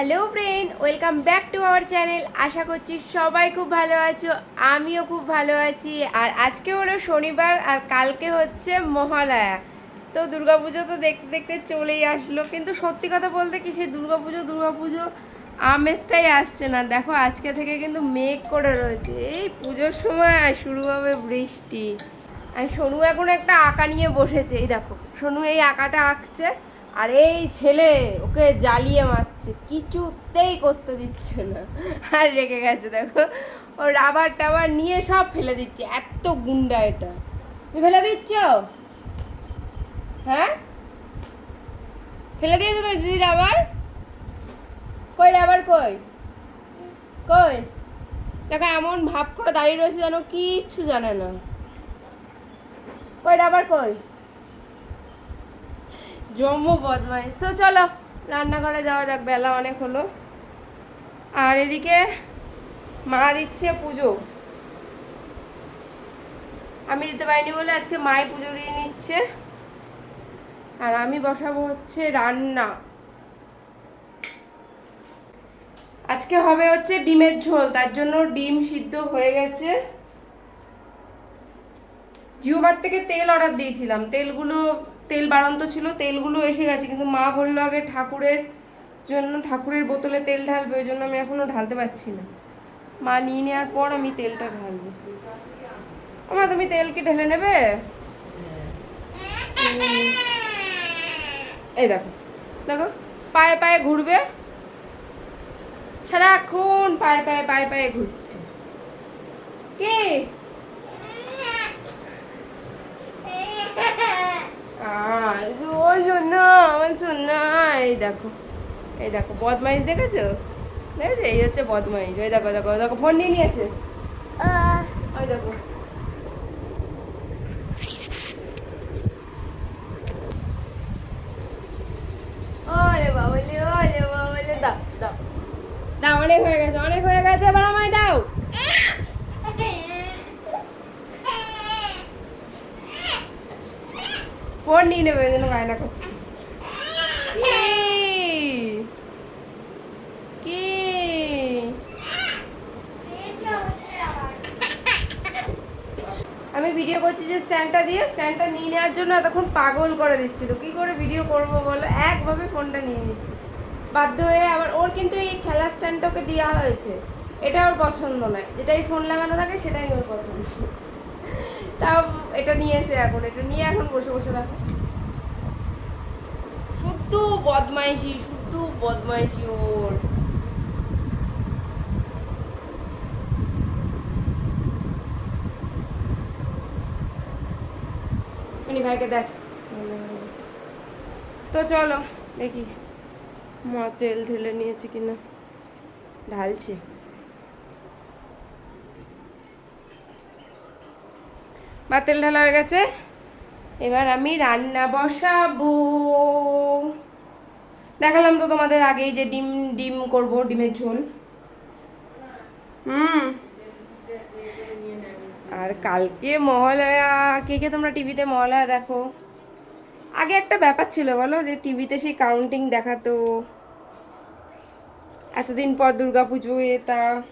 Hello friend welcome back to our channel আশা করছি সবাই খুব ভালো আছো, আমিও খুব ভালো আছি। আর আজকে হলো শনিবার আর কালকে হচ্ছে মহালয়া। তো দুর্গাপুজো তো দেখতে দেখতে চলেই আসলো, কিন্তু সত্যি কথা বলতে কি সেই দুর্গাপুজো দুর্গাপুজো আমেজটাই আসছে না। দেখো, আজকে থেকে কিন্তু মেঘ করে রয়েছে। এই পুজোর সময় শুরু হবে বৃষ্টি। আর সোনু এখন একটা আঁকা নিয়ে বসেছে। এই দেখো, সোনু এই আঁকাটা আঁকছে। আর এই ছেলে ওকে জ্বালিয়ে মারছে, কিছুতেই করতে দিচ্ছে না। আর রেগে গেছে, দেখো। ও রাবার টাবার নিয়ে সব ফেলে দিচ্ছে, এত গুন্ডা এটা। তুমি ফেলে দিচ্ছ? হ্যাঁ? ফেলে দিয়েছ তুমি দিদি রাবার কই রাবার কই? কই? দেখো, এমন ভাব করে দাঁড়িয়ে রয়েছে যেন কিচ্ছু জানে না। কই রাবার কই? জম্মু বদমাইশ। তো চলো, রান্নাঘরে যাওয়া যাক, বেলা অনেক হলো। আর এদিকে মা দিচ্ছে পুজো। আমি দিতে পারিনি বলে আজকে মাই পুজো দিয়ে নিচ্ছে। আর আমি বসাবো হচ্ছে রান্না। আজকে হবে হচ্ছে ডিমের ঝোল, তার জন্য ডিম সিদ্ধ হয়ে গেছে। জিও থেকে তেল অর্ডার দিয়েছিলাম, তেলগুলো তেল বাড়ন্ত ছিল, তেলগুলো এসে গেছে। কিন্তু মা বলল আগে ঠাকুরের জন্য, ঠাকুরের বোতলে তেল ঢালবে, ওই জন্য আমি এখনও ঢালতে পারছি না। মা নিয়ে নেওয়ার পর আমি তেলটা ঢালবো। আমার তুমি তেল কি ঢেলে নেবে? এই দেখো দেখো, পায়ে পায়ে ঘুরবে। সারাক্ষণ পায়ে পায়ে পায়ে পায়ে ঘুরছে। কে? ওই জন্য আমার শোন এই দেখো এই দেখো বদমাইশ দেখেছ? দেখেছ? এই হচ্ছে বদমাইশ ওই দেখো দেখো ওই দেখো ফোন নিয়ে নিয়েছে ওই দেখো। ওরে ওরে বাবলে দাও দাও। দাও অনেক হয়ে গেছে অনেক হয়ে গেছে এবার আমায় দাও। ফোন নিয়ে নেবে জন্য বায়না করছে কি? কি আমি ভিডিও করছি যে স্ট্যান্ডটা দিয়ে স্ট্যান্ডটা নিয়ে নেওয়ার জন্য এতক্ষণ পাগল করে দিচ্ছিল কি করে ভিডিও করব বলো একভাবে ফোনটা নিয়ে নিচ্ছে বাধ্য হয়ে আবার ওর কিন্তু এই খেলা স্ট্যান্ডটা ওকে দেওয়া হয়েছে এটা ওর পছন্দ নয় যেটাই ফোন লাগানো থাকে সেটাই ওর পছন্দ তাও এটা নিয়েছে এখন এটা নিয়ে এখন বসে বসে দেখো। শুদ্ধ বদমাইশি শুদ্ধ বদমাইশি ওর। মিনি ভাইকে দেখ। তো চলো দেখি। মা তেল ঢেলে নিয়েছে কিনা। ঢালছে। বা তেল ঢালা হয়ে গেছে। এবার আমি রান্না বসাবো। দেখালাম তো তোমাদের আগেই যে ডিম ডিম করব, ডিমের ঝোল। হুম। আর কালকে মহালয়া। কে কে তোমরা টিভিতে মহালয়া দেখো? আগে একটা ব্যাপার ছিল, বলো যে টিভিতে সেই কাউন্টিং দেখাতো। এতদিন পর দুর্গা পুজো এটা।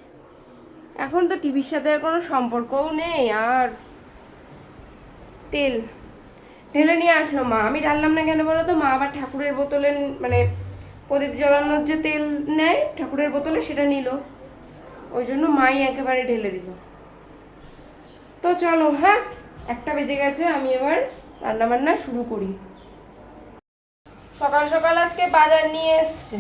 এখন তো টিভির সাথে আর কোনো সম্পর্কও নেই, আর তেল। ঢেলে নিয়ে আসলো মা। আমি ঢাললাম না কেন বলো তো? মা আবার ঠাকুরের বোতলে মানে প্রদীপ জ্বালানোর যে তেল নেয় ঠাকুরের বোতলে সেটা নিল। ওই জন্য মাই একেবারে ঢেলে দিল। তো চলো হ্যাঁ একটা বেজে গেছে, আমি এবার রান্না বান্না শুরু করি। সকাল সকাল আজকে বাজার নিয়ে এসছে।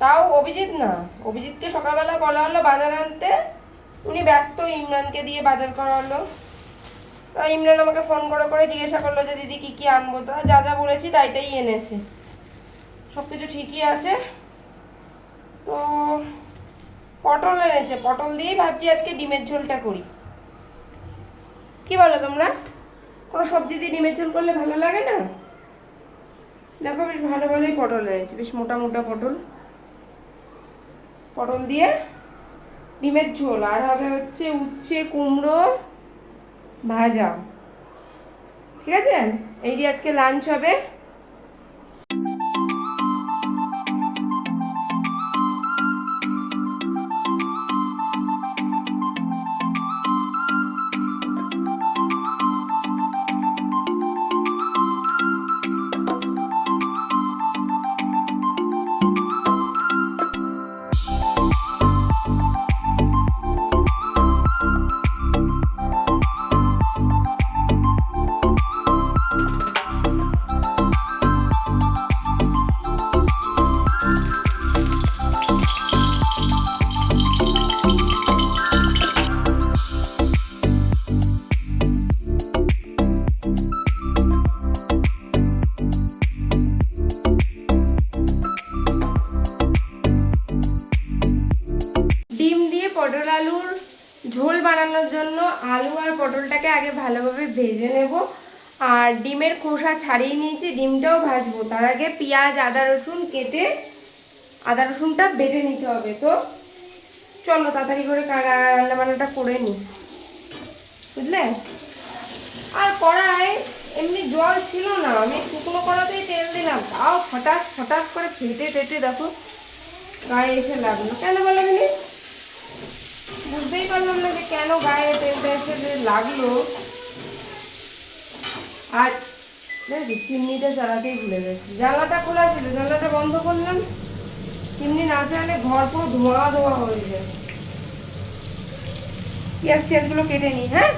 তাও অভিজিৎ না। অভিজিৎকে সকালবেলা বলা হলো বাজার আনতে। উনি ব্যস্ত ইমরানকে দিয়ে বাজার করা হলো ইমরান আমাকে ফোন করে করে জিজ্ঞাসা করল যে, দিদি, কী কী আনব? তা যা যা বলেছি তাই তাই এনেছে। সব কিছু ঠিকই আছে। তো পটল এনেছে। পটল দিয়েই ভাবছি আজকে ডিমের ঝোলটা করি। কি বলো তোমরা? কোনো সবজি দিয়ে ডিমের ঝোল করলে ভালো লাগে না? দেখো বেশ ভালো ভালোই পটল এনেছে, বেশ মোটা মোটা পটল। পটল দিয়ে ডিমের ঝোল। আর হবে হচ্ছে উচ্ছে, কুমড়ো ভাজা। ঠিক আছে? এই দিয়ে আজকে লাঞ্চ হবে। ভেজে নেব। আর ডিমের খোসা ছাড়িয়ে নিয়েছি, ডিমটাও ভাজবো। তার আগে পেঁয়াজ, আদা, রসুন কেটে, আদা, রসুনটা বেটে নিতে হবে। তো চলো তাড়াতাড়ি করে রান্না বান্নাটা করে নিই। বুঝলে? আর কড়ায় এমনি জল ছিল না, আমি শুকনো কড়াতেই তেল দিলাম। তাও হঠাৎ হঠাৎ করে ফেটে ফেটে দেখো গায়ে এসে লাগল। কেন বলো বুঝতেই পারলাম না যে কেন গায়ে তেলটা এসে লাগল। আর দেখি চিমনিটা চালাতেই ভুলে গেছি। জানলাটা খোলা ছিল, জানলাটা বন্ধ করলাম। চিমনি না চালালে ঘর পুরো ধোঁয়া ধোঁয়া হয়ে যায়। পেঁয়াজ টিয়াজগুলো কেটে নিই হ্যাঁ?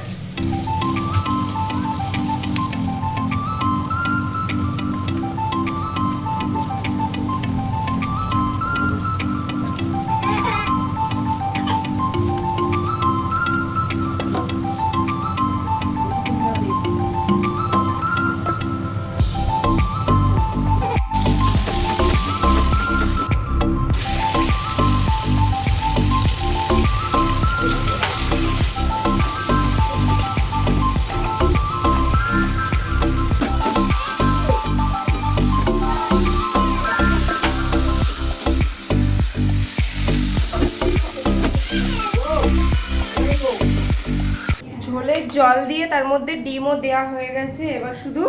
ডিমও দেওয়া হয়ে গেছে এবার শুধু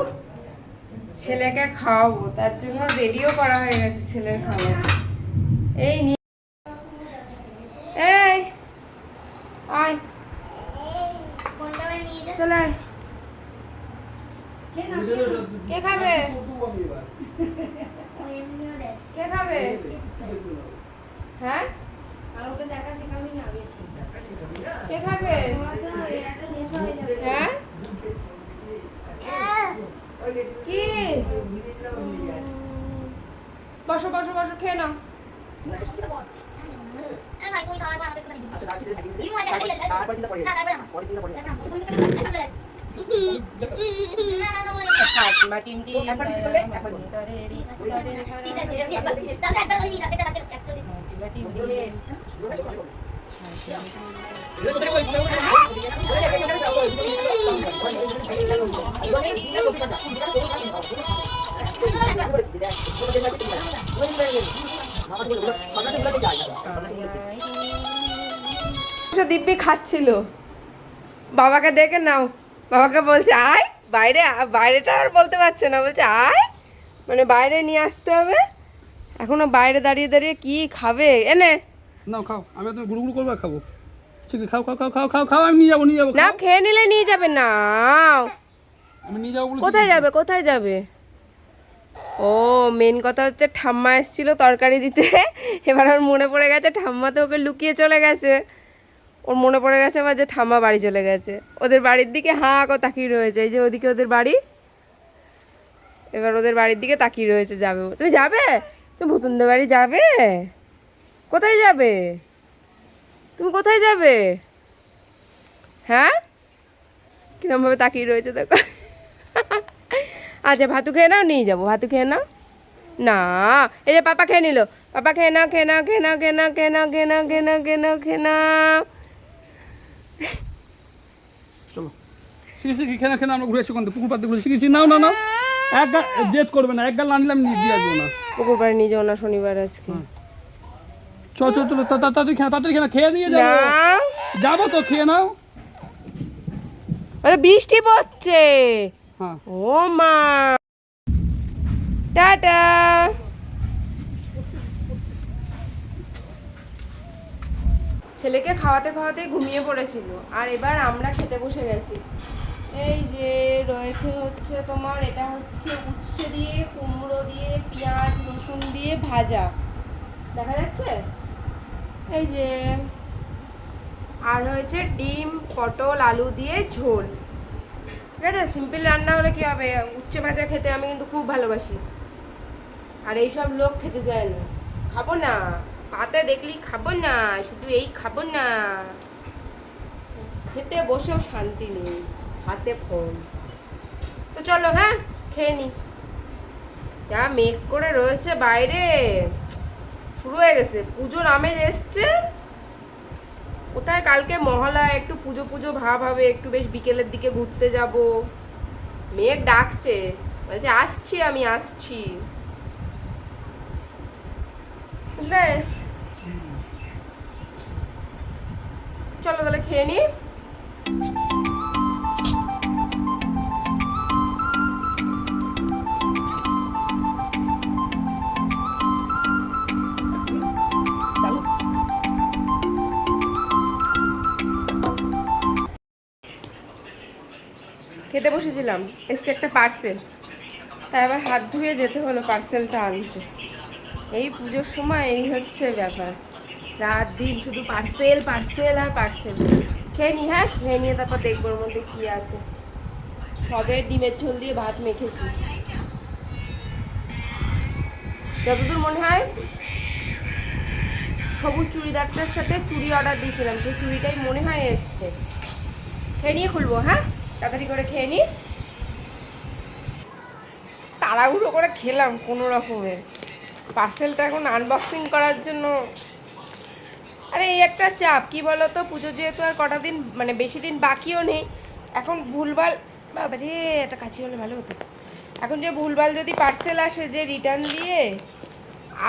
ছেলেকে খাওয়াবো। তার জন্য রেডিও করা হয়ে গেছে ছেলের খাওয়া এই নি- এই আয়। চলে আয়। কে খাবে? কে খাবে? হ্যাঁ? কে খাবে? হ্যাঁ? কি? বসো বসো বসো খেয়ে নাও। মা টিমটি দিব্যি খাচ্ছিল। বাবাকে দেখে নাও। বাবাকে বলছে, আয়, বাইরে, বাইরেটা আর বলতে পারছে না। বলছে, আয় মানে বাইরে নিয়ে আসতে হবে। এখনও বাইরে দাঁড়িয়ে দাঁড়িয়ে কি খাবে? এনে। নাও, খাও। আমি তুমি গুড়ু গুড়ু করব খাব। খাও খাও খাও খাও খাও খাও আমি নিয়ে যাব নিয়ে যাব না খেয়ে নিলে নিয়ে যাবে না আমি নিয়ে যাব কোথায় যাবে কোথায় যাবে? ও মেন কথা হচ্ছে ঠাম্মা এসেছিল তরকারি দিতে। এবার ওর মনে পড়ে গেছে ঠাম্মা তো ওকে লুকিয়ে চলে গেছে। ওর মনে পড়ে গেছে আবার যে ঠাম্মা বাড়ি চলে গেছে। ওদের বাড়ির দিকে হাঁ করে তাকিয়ে রয়েছে এই যে ওদিকে ওদের বাড়ি। এবার ওদের বাড়ির দিকে তাকিয়ে রয়েছে যাবে। তুমি যাবে? তুমি ভুতুনদের বাড়ি যাবে? কোথায় যাবে? তুমি কোথায় যাবে হ্যাঁ কিরমভাবে তাকিয়ে রয়েছে দেখো আচ্ছা ভাতু খেয়ে নাও নিয়ে যাব ভাতু খেয়ে নাও না এই যে পাপা খেয়ে নিল পাপা খেয়ে নাও খেয়ে নাও খেয়ে নাও খেয়ে নাও খেয়ে নাও খেয়ে নাও খেয়ে নাও খেয়ে নাও খেয়ে নাও চলো শিখেছি খেনা খেনা আমরা ঘুরে এসে পুকুর পাতে ঘুরে শিখেছি নাও না নাও এক জেদ করবে না এক গাল না নিলাম নিয়ে দিয়ে আসব না পুকুর পাড়ে নিয়ে যাও না শনিবার আজকে চল চল চলো তাড়াতাড়ি খেয়ে তাড়াতাড়ি খেয়ে খেয়ে দিয়ে যাব। যাব তো খেয়ে নাও। মানে বৃষ্টি পড়ছে। হ্যাঁ। ও মা। টাটা। ছেলেকে খাওয়াতে খাওয়াতে ঘুমিয়ে পড়েছিল আর এবার আমরা খেতে বসে গেছি। এই যে রয়েছে হচ্ছে তোমার এটা হচ্ছে উচ্ছে দিয়ে কুমড়ো দিয়ে পেঁয়াজ রসুন দিয়ে ভাজা। দেখা যাচ্ছে? এই যে, আর হয়েছে ডিম, পটল, আলু দিয়ে ঝোল। ঠিক আছে? সিম্পল রান্না হলে কি হবে? উচ্চে ভাজা খেতে আমি কিন্তু খুব ভালোবাসি। আর এইসব লোক খেতে যায় না। খাব না। পাতে দেখলি খাব না, শুধু এই খাব না। খেতে বসেও শান্তি নেই, হাতে ফোন। তো চলো হ্যাঁ? খেয়ে নি। যা মেঘ করে রয়েছে বাইরে। শুরু হয়ে গেছে। পুজোর আমেজ এসছে। কোথায়? কালকে মহালয়া একটু পুজো পুজো ভাব হবে একটু বেশ বিকেলের দিকে ঘুরতে যাব। মেয়ে ডাকছে। বলছে আসছি আমি আসছি। বুঝলে? চলো তাহলে খেয়ে নি। খেতে এসছে একটা পার্সেল তাই আবার হাত ধুয়ে যেতে হলো পার্সেলটা আনতে। এই পুজোর সময় এই হচ্ছে ব্যাপার। রাত দিন শুধু পার্সেল পার্সেল আর পার্সেল খেয়ে নি হ্যাঁ? খেয়ে নিয়ে তারপর দেখব মধ্যে কী আছে। সবে ডিমের ঝোল দিয়ে ভাত মেখেছি। যতদূর মনে হয়, সবুজ চুড়িদারটার সাথে চুড়ি অর্ডার দিয়েছিলাম। সেই চুড়িটাই মনে হয় এসছে। খেয়ে নিয়ে খুলবো হ্যাঁ? তাড়াতাড়ি করে খেয়ে নি। তাড়াহুড়ো করে খেলাম কোনো রকমের পার্সেলটা এখন আনবক্সিং করার জন্য আরে এই একটা চাপ, কি বলো তো পুজো যেহেতু আর কটা দিন মানে বেশি দিন বাকিও নেই, এখন ভুলভাল, বাবারে, একটা কাছি হলে ভালো হতো। এখন যে ভুলভাল যদি পার্সেল আসে, যে রিটার্ন দিয়ে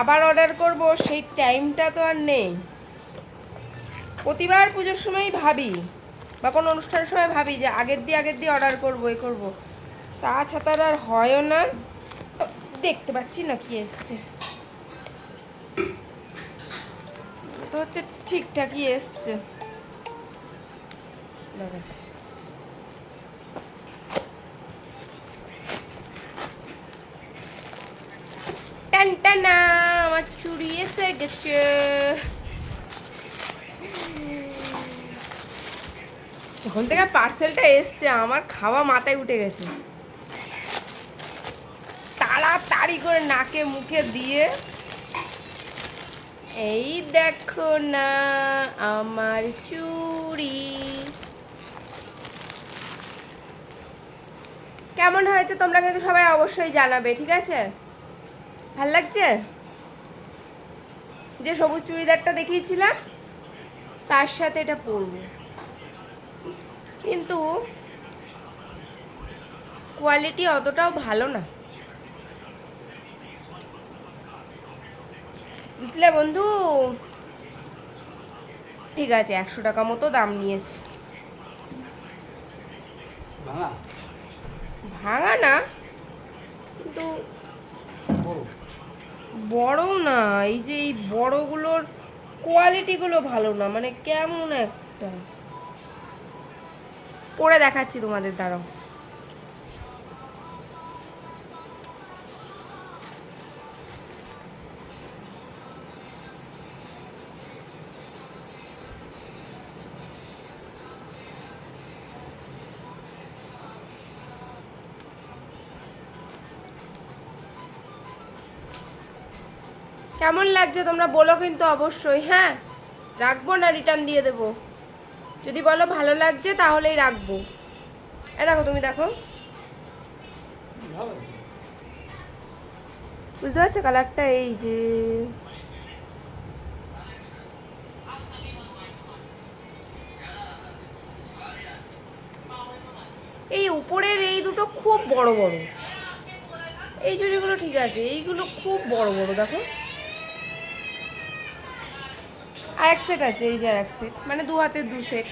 আবার অর্ডার করব, সেই টাইমটা তো আর নেই। প্রতিবার পুজোর সময় ভাবি, বা কোনো অনুষ্ঠানের সময় ভাবি যে আগের দিয়ে আগের দিয়ে অর্ডার করব, এ করব। তাছাড়া আর হয়ও না। দেখতে পাচ্ছি না কি এসছে। তো হচ্ছে ঠিকঠাকই এসছে। দাঁড়া। টান আমার চুড়ি এসে গেছে। যখন থেকে পার্সেলটা এসছে, আমার খাওয়া মাথায় উঠে গেছে। তাড়াতাড়ি করে নাকে মুখে দিয়ে, এই দেখো না আমার চুড়ি। কেমন হয়েছে তোমরা কিন্তু সবাই অবশ্যই জানাবে, ঠিক আছে? ভালো লাগছে? যে সবুজ চুড়িদারটা দেখিয়েছিলাম, তার সাথে এটা পরবো। কিন্তু কোয়ালিটি অতটাও ভালো না। বুঝলে বন্ধু? ঠিক আছে একশো টাকা মতো দাম নিয়েছে। ভাঙা? ভাঙা না কিন্তু বড়। বড় না এই যে এই বড়গুলোর কোয়ালিটিগুলো ভালো না মানে কেমন একটা? পরে দেখাচ্ছি তোমাদের দ্বারাও কেমন লাগছে তোমরা বলো কিন্তু অবশ্যই হ্যাঁ? রাখব না রিটার্ন দিয়ে দেবো। যদি বলো ভালো লাগছে, তাহলেই রাখব। এ দেখো, তুমি দেখো। বুঝতে পারছ কালারটা এই যে। এই উপরের এই দুটো খুব বড় বড়। এই চুড়িগুলো ঠিক আছে, এইগুলো খুব বড় বড়, দেখো আর এক সেট আছে, এই যে এক সেট মানে দু হাতের দু সেট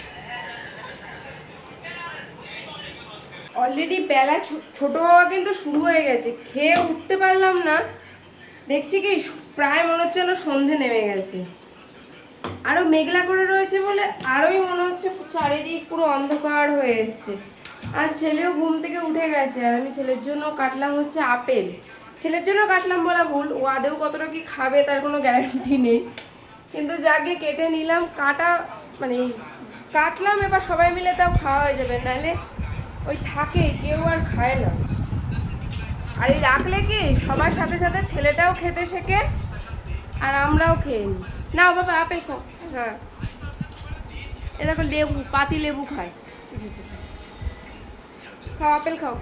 অলরেডি বেলা ছোট হওয়া কিন্তু শুরু হয়ে গেছে। খেয়ে উঠতে পারলাম না। দেখছি কি, প্রায় মনে হচ্ছে যেন সন্ধে নেমে গেছে। আরও মেঘলা করে রয়েছে বলে আরোই মনে হচ্ছে চারিদিক পুরো অন্ধকার হয়ে এসছে। আর ছেলেও ঘুম থেকে উঠে গেছে। আর আমি ছেলের জন্য কাটলাম হচ্ছে আপেল। ছেলের জন্য কাটলাম বলা ভুল। ও আদেও কতটা কি খাবে তার কোনো গ্যারান্টি নেই। কিন্তু যাকে কেটে নিলাম, কাটা মানে কাটলাম, এবার সবাই মিলে তাও খাওয়া হয়ে যাবে। নাহলে ওই থাকে, কেউ আর খায় না। আর এই রাখলে কি, সবার সাথে সাথে ছেলেটাও খেতে শেখে, আর আমরাও খেয়ে নিই। না বাবা, আপেল খাও। হ্যাঁ। এ দেখো, লেবু, পাতি লেবু খায়। খাও, আপেল খাও।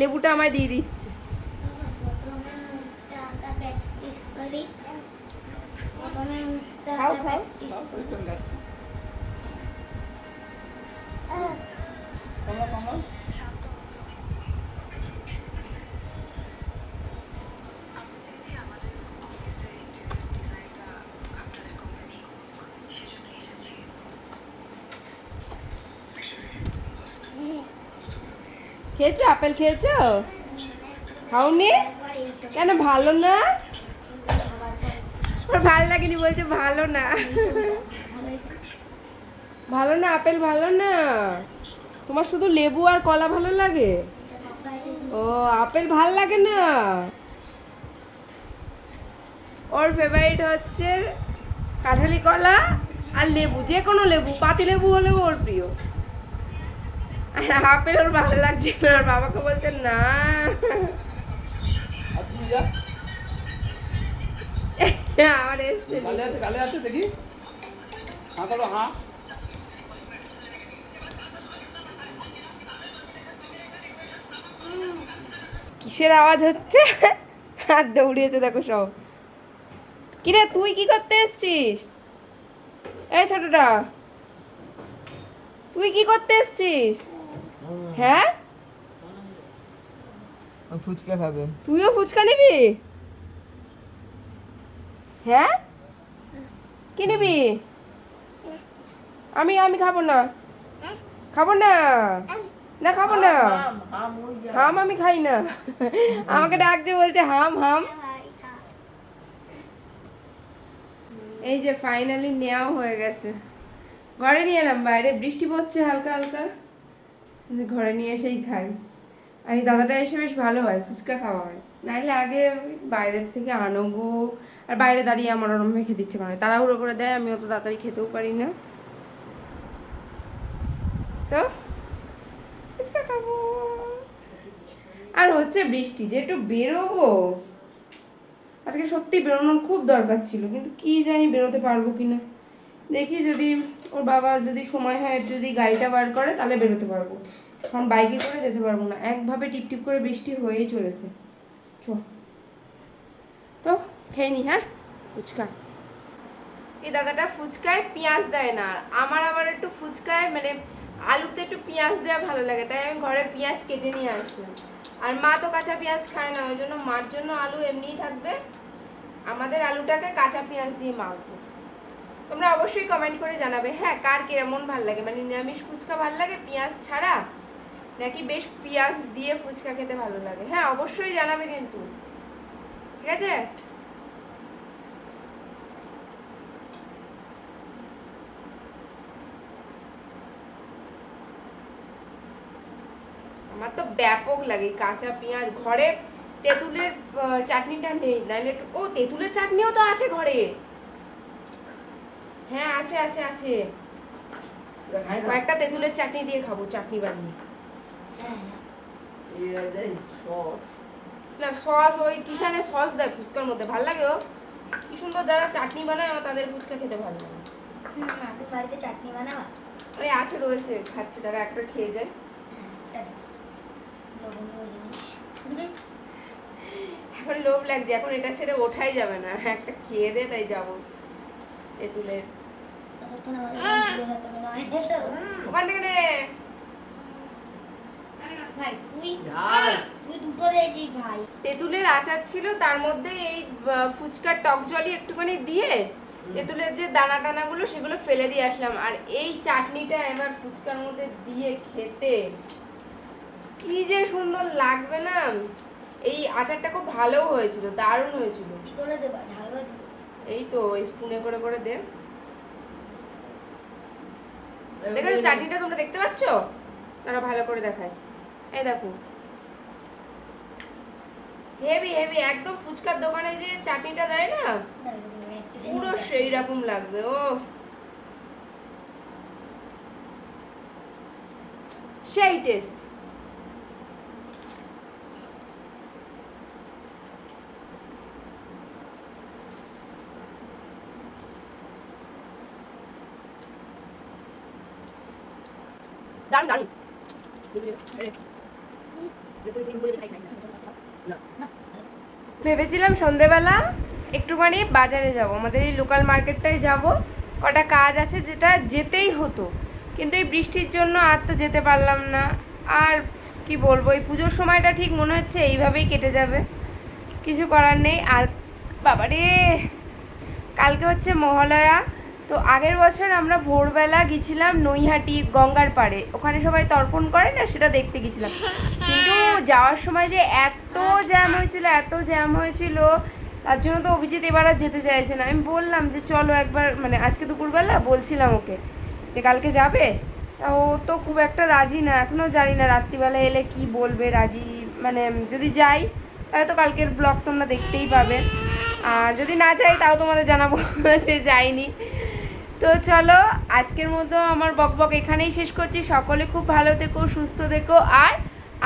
লেবুটা আমায় দিয়ে দিচ্ছে খেয়েছো আপেল খেয়েছো? খাওনি? কেন ভালো না? ভালো লাগেনি, বলছে ভালো না। ভালো না, আপেল ভালো না। তোমার শুধু লেবু আর কলা ভালো লাগে? ও, আপেল ভালো লাগে না। ওর ফেভারিট হচ্ছে কাঁঠালি কলা আর লেবু, যে কোনো লেবু, পাতি লেবু হলেও ওর প্রিয়। আর আপেল ওর ভালো লাগছে না ওর বাবাকে বলছে না। আর। আমার এসছে গালে আছে, দেখি। করো। কিসের আওয়াজ হচ্ছে? আর দৌড়িয়েছে দেখো সব। কিরে তুই কি করতে এসছিস? এই ছোটটা। তুই কি করতে এসছিস? হ্যাঁ? ফুচকা খাবে। তুইও ফুচকা নিবি? হ্যাঁ? কি নিবি? আমি আমি খাব না। খাব না? না, খাব না। হাম আমি খাই না। আমাকে ডাকতে বলছে, হাম হাম। এই যে ফাইনালি নেওয়া হয়ে গেছে। ঘরে নিয়ে এলাম বাইরে। বৃষ্টি পড়ছে হালকা হালকা। যে ঘরে নিয়ে এসেই খাই। আর এই দাদাটা এসে বেশ ভালো হয়, ফুচকা খাওয়া হয়। নাহলে আগে বাইরের থেকে আনব আর বাইরে দাঁড়িয়ে আমার ওরম খেতে ইচ্ছে করে তাড়াহুড়ো করে দেয়, আমি অত তাড়াতাড়ি খেতেও পারি না। তো? আর হচ্ছে বৃষ্টি যে একটু বেরোবো, আজকে সত্যি বেরোনোর খুব দরকার ছিল, কিন্তু কি জানি বেরোতে পারব কি না দেখি যদি ওর বাবা যদি সময় হয়, যদি গাড়িটা বার করে, তাহলে বেরোতে পারব। এখন বাইকে করে যেতে পারব না। একভাবে টিপ টিপ করে বৃষ্টি হয়েই চলেছে। চ। খেয়ে নি হ্যাঁ? ফুচকা। এই দাদাটা ফুচকায় পেঁয়াজ দেয় না। আমার আবার একটু ফুচকায় মানে আলুতে একটু পেঁয়াজ দেওয়া ভালো লাগে, তাই আমি ঘরে পেঁয়াজ কেটে নিয়ে আসলাম আর মা তো কাঁচা পেঁয়াজ খায় না, ওই জন্য মার জন্য আলু এমনিই থাকবে। আমাদের আলুটাকে কাঁচা পেঁয়াজ দিয়ে মাখবো। তোমরা অবশ্যই কমেন্ট করে জানাবে হ্যাঁ কার কিরমন ভালো লাগে? মানে নিরামিষ ফুচকা ভালো লাগে, পেঁয়াজ ছাড়া? নাকি বেশ পেঁয়াজ দিয়ে ফুচকা খেতে ভালো লাগে? হ্যাঁ অবশ্যই জানাবে কিন্তু। ঠিক আছে আমার তো ব্যাপক লাগে কাঁচা পেঁয়াজ ঘরে তেঁতুলের চাটনিটা নেই নাহলে একটু ও তেঁতুলের চাটনিও তো আছে ঘরে। হ্যাঁ আছে আছে আছে। কয়েকটা তেঁতুলের চাটনি দিয়ে খাব চাটনি বানিয়ে। হ্যাঁ না সস ওই কিষানের সস দেয় ফুচকার মধ্যে ভালো লাগে ও। কি সুন্দর যারা চাটনি বানায় আমার তাদের ফুচকা খেতে ভালো লাগে। বাড়িতে চাটনি বানাবা আরে আছে রয়েছে খাচ্ছে তারা একটা খেয়ে যায়। হ্যাঁ, এখন লোভ লাগছে এখন এটা ছেড়ে ওঠাই যাবে না। একটা খেয়ে দে তাই যাব। তেঁতুলের। ওখান থেকে তেঁতুলের আচার ছিল তার মধ্যে এই ফুচকার টক জলই একটুখানি দিয়ে তেঁতুলের যে দানা টানাগুলো সেগুলো ফেলে দিয়ে আসলাম। আর এই চাটনিটা এবার ফুচকার মধ্যে দিয়ে খেতে কি যে সুন্দর লাগবে না। এই আচারটা খুব ভালো হয়েছিল দারুণ হয়েছিল? এই তো স্পুনে করে করে দে। দেখো চাটনিটা তোমরা দেখতে পাচ্ছ? তারা ভালো করে দেখায়। এই দেখো। হেভি হেভি একদম ফুচকার দোকানে যে চাটনিটা দেয় না পুরো সেই রকম লাগবে ও। সেই টেস্ট ভেবেছিলাম সন্ধেবেলা একটুখানি বাজারে যাব। আমাদের এই লোকাল মার্কেটটায় যাব। কটা কাজ আছে যেটা যেতেই হতো। কিন্তু এই বৃষ্টির জন্য আর তো যেতে পারলাম না। আর কি বলব, এই পুজোর সময়টা ঠিক মনে হচ্ছে এইভাবেই কেটে যাবে। কিছু করার নেই। আর বাবারে, কালকে হচ্ছে মহালয়া। তো আগের বছর আমরা ভোরবেলা গেছিলাম নৈহাটি গঙ্গার পাড়ে। ওখানে সবাই তর্পণ করে না? সেটা দেখতে গেছিলাম। কিন্তু যাওয়ার সময় যে এত জ্যাম হয়েছিল, এত জ্যাম হয়েছিল, তার জন্য তো অভিজিৎ এবার আর যেতে চাইছে না। আমি বললাম যে, চলো একবার মানে আজকে দুপুরবেলা বলছিলাম ওকে যে, কালকে যাবে? তা ও তো খুব একটা রাজি না। এখনও জানি না রাত্রিবেলা এলে কি বলবে, রাজি মানে যদি যাই, তাহলে তো কালকের ব্লগ তোমরা দেখতেই পাবে। আর যদি না যাই, তাও তোমাদের জানাব যে যাইনি। তো চলো, আজকের মতো আমার বকবক এখানেই শেষ করছি। সকলে খুব ভালো থেকো, সুস্থ থেকো আর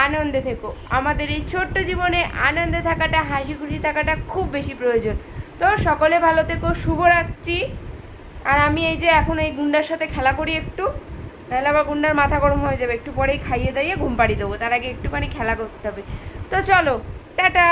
আনন্দে থেকো। আমাদের এই ছোট্ট জীবনে আনন্দে থাকাটা হাসি খুশি থাকাটা খুব বেশি প্রয়োজন। তো সকলে ভালো থেকো, শুভরাত্রি। আর আমি এই যে এখন এই গুন্ডার সাথে খেলা করি একটু, নাহলে আবার গুন্ডার মাথা গরম হয়ে যাবে। একটু পরেই খাইয়ে দাইয়ে ঘুম পাড়িয়ে দেবো। তার আগে একটুখানি খেলা করতে হবে। তো চলো, টাটা।